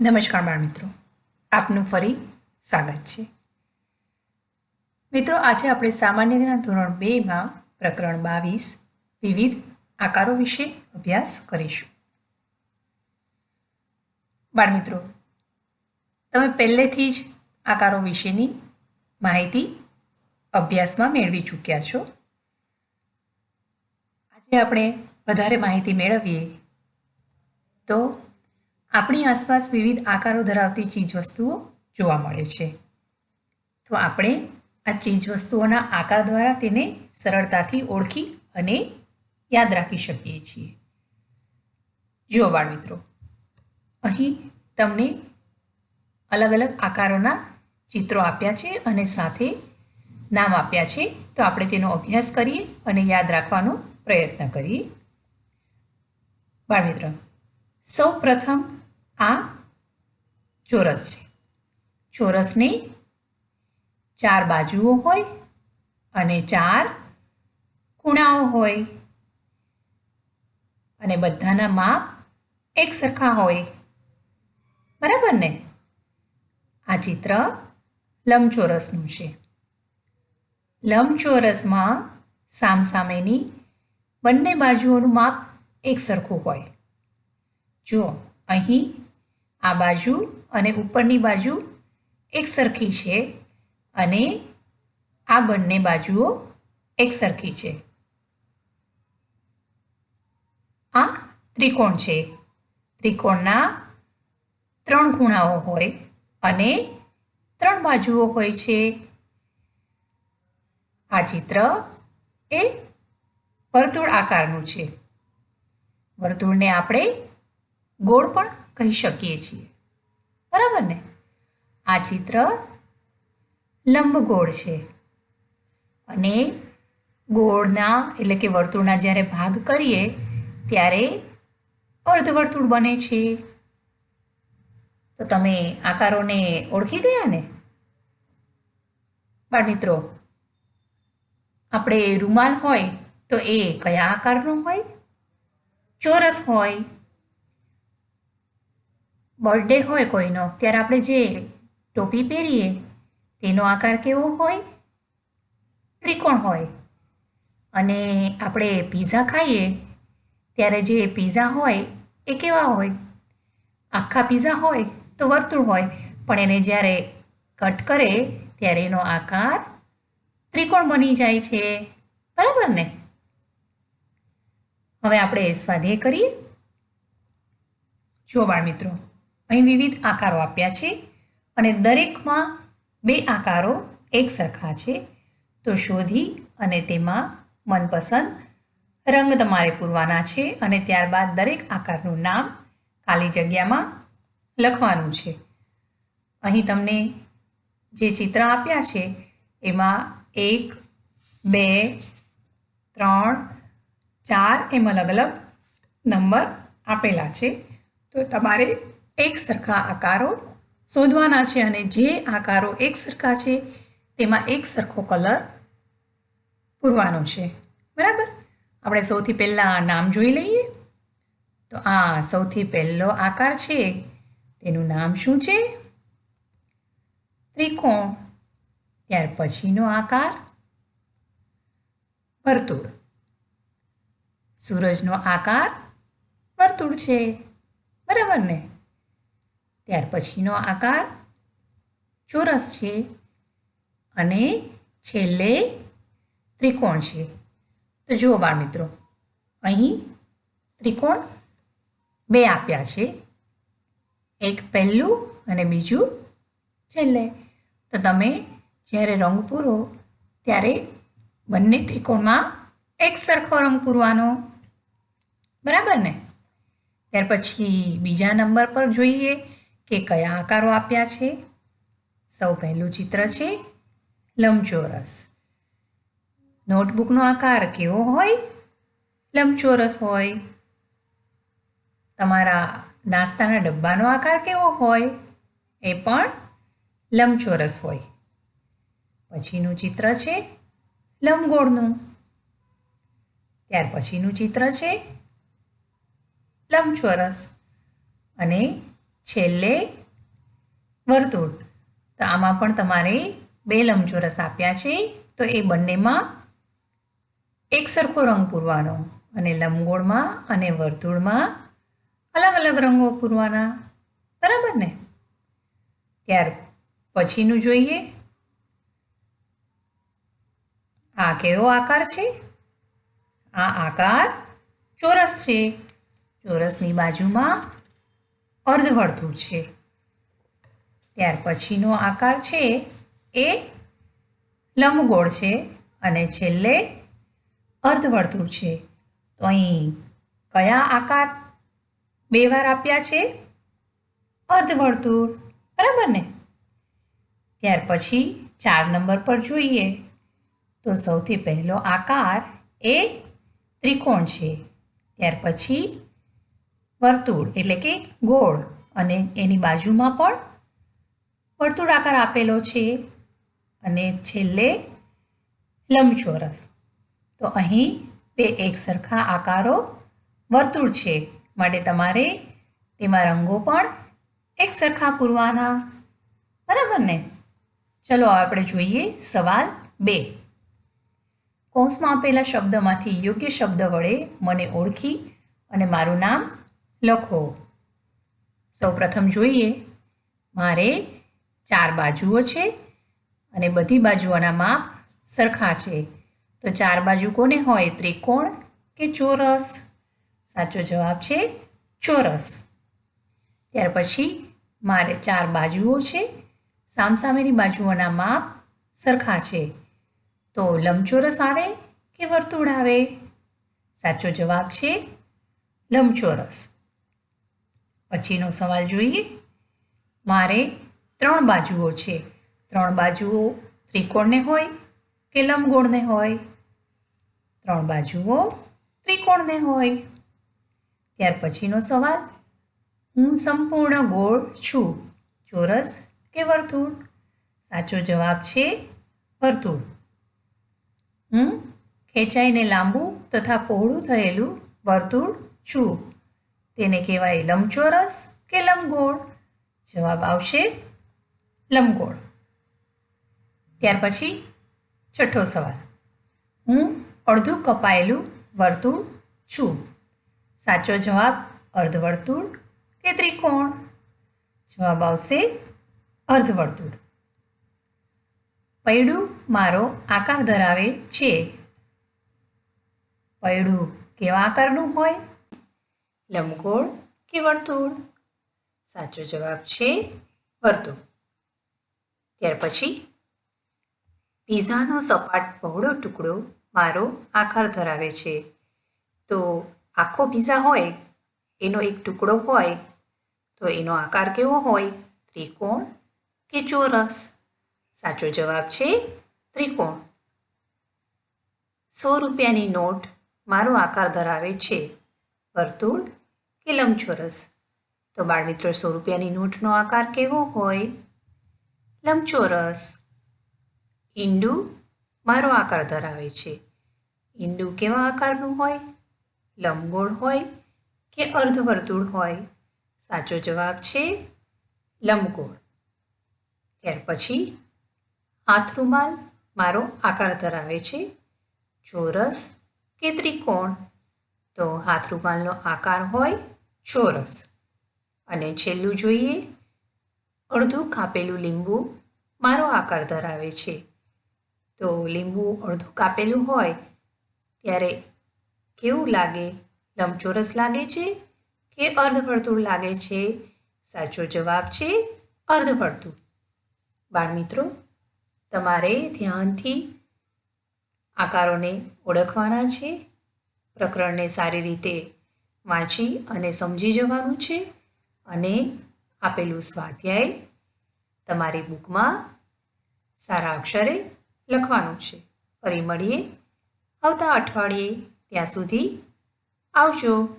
નમસ્કાર બાળ મિત્રો. આપનું ફરી સ્વાગત છે. મિત્રો, આજે આપણે સામાન્ય જ્ઞાન ધોરણ બેમાં પ્રકરણ બાવીસ વિવિધ આકારો વિશે અભ્યાસ કરીશું. બાળ મિત્રો, તમે પહેલેથી જ આકારો વિશેની માહિતી અભ્યાસમાં મેળવી ચૂક્યા છો. આજે આપણે વધારે માહિતી મેળવીએ તો આપણી આસપાસ વિવિધ આકારો ધરાવતી ચીજવસ્તુઓ જોવા મળે છે. તો આપણે આ ચીજવસ્તુઓના આકાર દ્વારા તેને સરળતાથી ઓળખી અને યાદ રાખી શકીએ છીએ. જુઓ બાળ મિત્રો અહીં તમને અલગ અલગ આકારોના ચિત્રો આપ્યા છે અને સાથે નામ આપ્યા છે. તો આપણે તેનો અભ્યાસ કરીએ અને યાદ રાખવાનો પ્રયત્ન કરીએ. બાળમિત્ર સૌ પ્રથમ આ ચોરસ છે. ચોરસની ચાર બાજુઓ હોય અને ચાર ખૂણાઓ હોય. અને બધાના માપ એક સરખા હોય. બરાબર ને? આ ચિત્ર લંબચોરસનું છે. લંબચોરસમાં સામસામેની બંને બાજુઓનું માપ એક સરખું હોય. જુઓ અહીં આ બાજુ અને ઉપરની બાજુ એક સરખી છે અને આ બંને બાજુઓ એક સરખી છે. આ ત્રિકોણ છે. ત્રિકોણના ત્રણ ખૂણાઓ હોય અને ત્રણ બાજુઓ હોય છે. આ ચિત્ર એ વર્તુળ આકારનું છે. વર્તુળને આપણે ગોળ પણ કહી શકીએ છીએ. બરાબર ને? આ ચિત્ર લંબગોળ છે. અને ગોળના એટલે કે વર્તુળના જ્યારે ભાગ કરીએ, ત્યારે અર્ધવર્તુળ બને છે. તો તમે આકારોને ઓળખી ગયા ને? બાળ મિત્રો, આપણે રૂમાલ હોય તો એ કયા આકારનો હોય? ચોરસ હોય. બર્થડે હોય કોઈનો, ત્યારે આપણે જે ટોપી પહેરીએ, તેનો આકાર કેવો હોય? ત્રિકોણ હોય. અને આપણે પીઝા ખાઈએ, ત્યારે જે પીઝા હોય, એ કેવા હોય? આખા પીઝા હોય તો વર્તુળ હોય, પણ એને જ્યારે કટ કરે, ત્યારે એનો આકાર ત્રિકોણ બની જાય છે. બરાબર ને? હવે આપણે સ્વાધ્યાય કરીએ. જો બાળ મિત્રો અહીં વિવિધ આકારો આપ્યા છે અને દરેકમાં બે આકારો એક સરખા છે. તો શોધી અને તેમાં મનપસંદ રંગ તમારે પૂરવાના છે અને ત્યારબાદ દરેક આકારનું નામ ખાલી જગ્યામાં લખવાનું છે. અહીં તમને જે ચિત્ર આપ્યા છે, એમાં એક, બે, ત્રણ, ચાર એમ અલગ અલગ નંબર આપેલા છે. તો તમારે એક સરખા આકારો શોધવાના છે અને જે આકારો એક સરખા છે, તેમાં એક સરખો કલર પૂરવાનો છે. બરાબર? આપણે સૌથી પહેલાં નામ જોઈ લઈએ. તો આ સૌથી પહેલો આકાર છે. તેનું નામ શું છે? ત્રિકોણ. ત્યાર પછીનો આકાર વર્તુળ. સૂરજનો આકાર વર્તુળ છે. બરાબર ને? ત્યાર પછીનો આકાર ચોરસ છે અને છેલ્લે ત્રિકોણ છે. તો જુઓ બાળ મિત્રો અહીં ત્રિકોણ બે આપ્યા છે. એક પહેલું અને બીજું છેલ્લે. તો તમે જ્યારે રંગ પૂરો ત્યારે બંને ત્રિકોણમાં એક સરખો રંગ પૂરવાનો. બરાબર ને? ત્યાર પછી બીજા નંબર પર જોઈએ. કે કયા આકારો આપ્યા છે? સૌ પહેલું ચિત્ર છે લંબચોરસ. નોટબુકનો આકાર કેવો હોય? લંબચોરસ હોય. તમારા નાસ્તાના ડબ્બાનો આકાર કેવો હોય? એ પણ લંબચોરસ હોય. પછીનું ચિત્ર છે લંબગોળનું. ત્યાર પછીનું ચિત્ર છે લંબચોરસ. અને છેલ્લે વર્તુળ. તો આમાં પણ તમારે બે લંબચોરસ આપ્યા છે. તો એ બંનેમાં એક સરખો રંગ પૂરવાનો અને લંબગોળમાં અને વર્તુળમાં અલગ અલગ રંગો પૂરવાના. બરાબર ને? ત્યાર પછીનું જોઈએ. આ કેવો આકાર છે? આ આકાર ચોરસ છે. ચોરસની બાજુમાં અર્ધવર્તુળ છે. ત્યાર પછીનો આકાર છે એ લંબગોળ છે અને છેલ્લે અર્ધવર્તુળ છે. તો અહીં કયા આકાર બે વાર આપ્યા છે? અર્ધવર્તુળ. બરાબર ને? ત્યાર પછી ચાર નંબર પર જોઈએ. તો સૌથી પહેલો આકાર એ ત્રિકોણ છે. ત્યાર પછી વર્તુળ એટલે કે ગોળ. અને એની બાજુમાં પણ વર્તુળ આકાર આપેલો છે. અને છેલ્લે લંબચોરસ. તો અહીં બે એક સરખા આકારો વર્તુળ છે. માટે તમારે તેમાં રંગો પણ એક સરખા પૂરવાના. બરાબર ને? ચલો આપણે જોઈએ સવાલ બે. કૌંસમાં આપેલા શબ્દમાંથી યોગ્ય શબ્દ વડે મને ઓળખી અને મારું નામ લખો. સૌપ્રથમ જોઈએ. મારે ચાર બાજુઓ છે અને બધી બાજુઓના માપ સરખા છે. તો ચાર બાજુ કોને હોય? ત્રિકોણ કે ચોરસ? સાચો જવાબ છે ચોરસ. ત્યાર પછી મારે ચાર બાજુઓ છે. સામસામેની બાજુઓના માપ સરખા છે. તો લંબચોરસ આવે કે વર્તુળ આવે? સાચો જવાબ છે લંબચોરસ. પછીનો સવાલ જોઈએ. મારે ત્રણ બાજુઓ છે. ત્રણ બાજુઓ ત્રિકોણને હોય કે લંબગોળને હોય? ત્રણ બાજુઓ ત્રિકોણને હોય. ત્યાર પછીનો સવાલ, હું સંપૂર્ણ ગોળ છું, ચોરસ કે વર્તુળ? સાચો જવાબ છે વર્તુળ. હું ખેંચાઈને લાંબુ તથા પહોળું થયેલું વર્તુળ છું. તેને કહેવાય લંબચોરસ કે લંબગોળ? જવાબ આવશે લંબગોળ. ત્યાર પછી છઠ્ઠો સવાલ. હું અડધું કપાયેલું વર્તુળ છું. સાચો જવાબ અર્ધવર્તુળ કે ત્રિકોણ? જવાબ આવશે અર્ધવર્તુળ. પૈડું મારો આકાર ધરાવે છે. પૈડું કેવા આકારનું હોય? લંબગોળ કે વર્તુળ? સાચો જવાબ છે વર્તુળ. ત્યાર પછી, પીઝાનો સપાટ પહોળો ટુકડો મારો આકાર ધરાવે છે. તો આખો પીઝા હોય, એનો એક ટુકડો હોય, તો એનો આકાર કેવો હોય? ત્રિકોણ કે ચોરસ? સાચો જવાબ છે ત્રિકોણ. સો રૂપિયાની નોટ મારો આકાર ધરાવે છે. વર્તુળ કે લંબચોરસ? તો બાળમિત્રો સો રૂપિયાની નોટનો આકાર કેવો હોય? લંબચોરસ. ઈંડુ મારો આકાર ધરાવે છે. ઈંડુ કેવા આકારનું હોય? લંબગોળ હોય કે અર્ધવર્તુળ હોય? સાચો જવાબ છે લંબગોળ. ત્યાર પછી હાથ રૂમાલ મારો આકાર ધરાવે છે ચોરસ કે ત્રિકોણ? તો હાથ રૂમાલનો આકાર હોય ચોરસ. અને છેલ્લું જોઈએ, અડધું કાપેલું લીંબુ મારો આકાર ધરાવે છે. તો લીંબુ અડધું કાપેલું હોય, ત્યારે કેવું લાગે? લંબચોરસ લાગે છે કે અર્ધવર્તુળ લાગે છે? સાચો જવાબ છે અર્ધવર્તુળ. બાળમિત્રો, તમારે ધ્યાનથી આકારોને ઓળખવાના છે, પ્રકરણને સારી રીતે વાંચી અને સમજી જવાનું છે અને આપેલું સ્વાધ્યાય તમારી બુકમાં સારા અક્ષરે લખવાનું છે. ફરી મળીએ આવતા અઠવાડિયે ત્યાં સુધી આવજો.